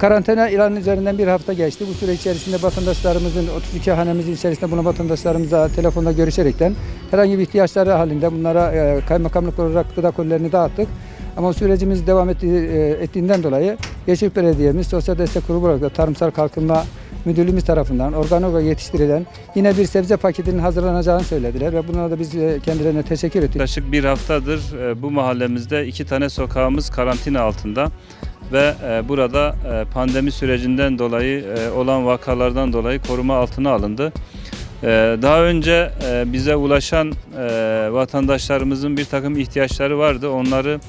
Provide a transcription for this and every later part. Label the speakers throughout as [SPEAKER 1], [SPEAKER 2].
[SPEAKER 1] Karantina ilanı üzerinden bir hafta geçti. Bu süre içerisinde vatandaşlarımızın 32 hanemizin içerisinde buna vatandaşlarımıza telefonla görüşerekten herhangi bir ihtiyaçları halinde bunlara e, kaymakamlık olarak gıda kolilerini dağıttık. Ama sürecimiz devam ettiği, e, ettiğinden dolayı Yeşil Belediye'miz Sosyal Destek Grubu olarak da Tarımsal Kalkınma Müdürlüğümüz tarafından organik olarak yetiştirilen yine bir sebze paketinin hazırlanacağını söylediler ve buna da biz e, kendilerine teşekkür ettik.
[SPEAKER 2] Yaklaşık bir haftadır e, bu mahallemizde iki tane sokağımız karantina altında ve burada pandemi sürecinden dolayı olan vakalardan dolayı koruma altına alındı. Daha önce bize ulaşan vatandaşlarımızın bir takım ihtiyaçları vardı. Onları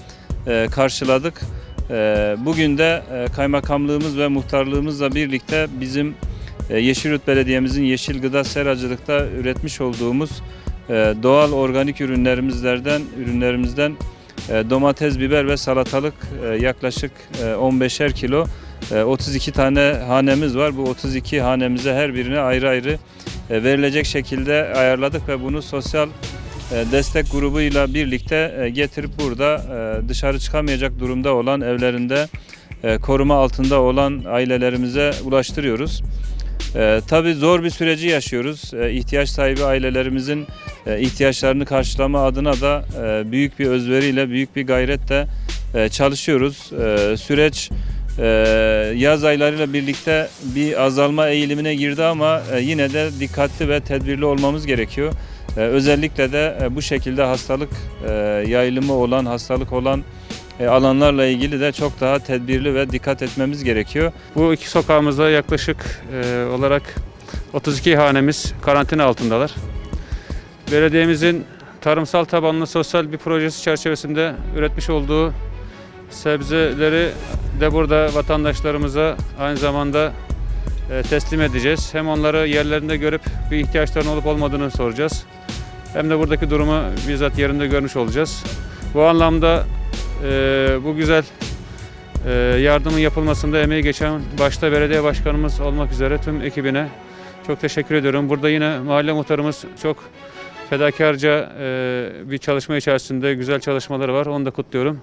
[SPEAKER 2] karşıladık. E, Bugün de e, kaymakamlığımız ve muhtarlığımızla birlikte bizim e, Yeşilyurt Belediye'mizin yeşil gıda seracılıkta üretmiş olduğumuz e, doğal organik ürünlerimizlerden ürünlerimizden e, domates, biber ve salatalık e, yaklaşık e, 15'er kilo e, 32 tane hanemiz var. Bu 32 hanemize her birine ayrı ayrı e, verilecek şekilde ayarladık ve bunu sosyal e, destek grubuyla birlikte e, getirip burada e, dışarı çıkamayacak durumda olan evlerinde e, koruma altında olan ailelerimize ulaştırıyoruz. Tabii zor bir süreci yaşıyoruz. İhtiyaç sahibi ailelerimizin e, ihtiyaçlarını karşılama adına da e, büyük bir özveriyle, büyük bir gayretle e, çalışıyoruz. Süreç e, yaz aylarıyla birlikte bir azalma eğilimine girdi ama e, yine de dikkatli ve tedbirli olmamız gerekiyor. E, özellikle de e, bu şekilde hastalık e, yayılımı olan, hastalık olan e, alanlarla ilgili de çok daha tedbirli ve dikkat etmemiz gerekiyor.
[SPEAKER 3] Bu iki sokağımızda yaklaşık olarak 32 hanemiz karantina altındalar. Belediyemizin tarımsal tabanlı sosyal bir projesi çerçevesinde üretmiş olduğu sebzeleri de burada vatandaşlarımıza aynı zamanda teslim edeceğiz. Hem onları yerlerinde görüp bir ihtiyaçlarının olup olmadığını soracağız. Hem de buradaki durumu bizzat yerinde görmüş olacağız. Bu anlamda e, bu güzel ee, yardımın yapılmasında emeği geçen başta belediye başkanımız olmak üzere tüm ekibine çok teşekkür ediyorum. Burada yine mahalle muhtarımız çok fedakarca e, bir çalışma içerisinde güzel çalışmaları var. Onu da kutluyorum.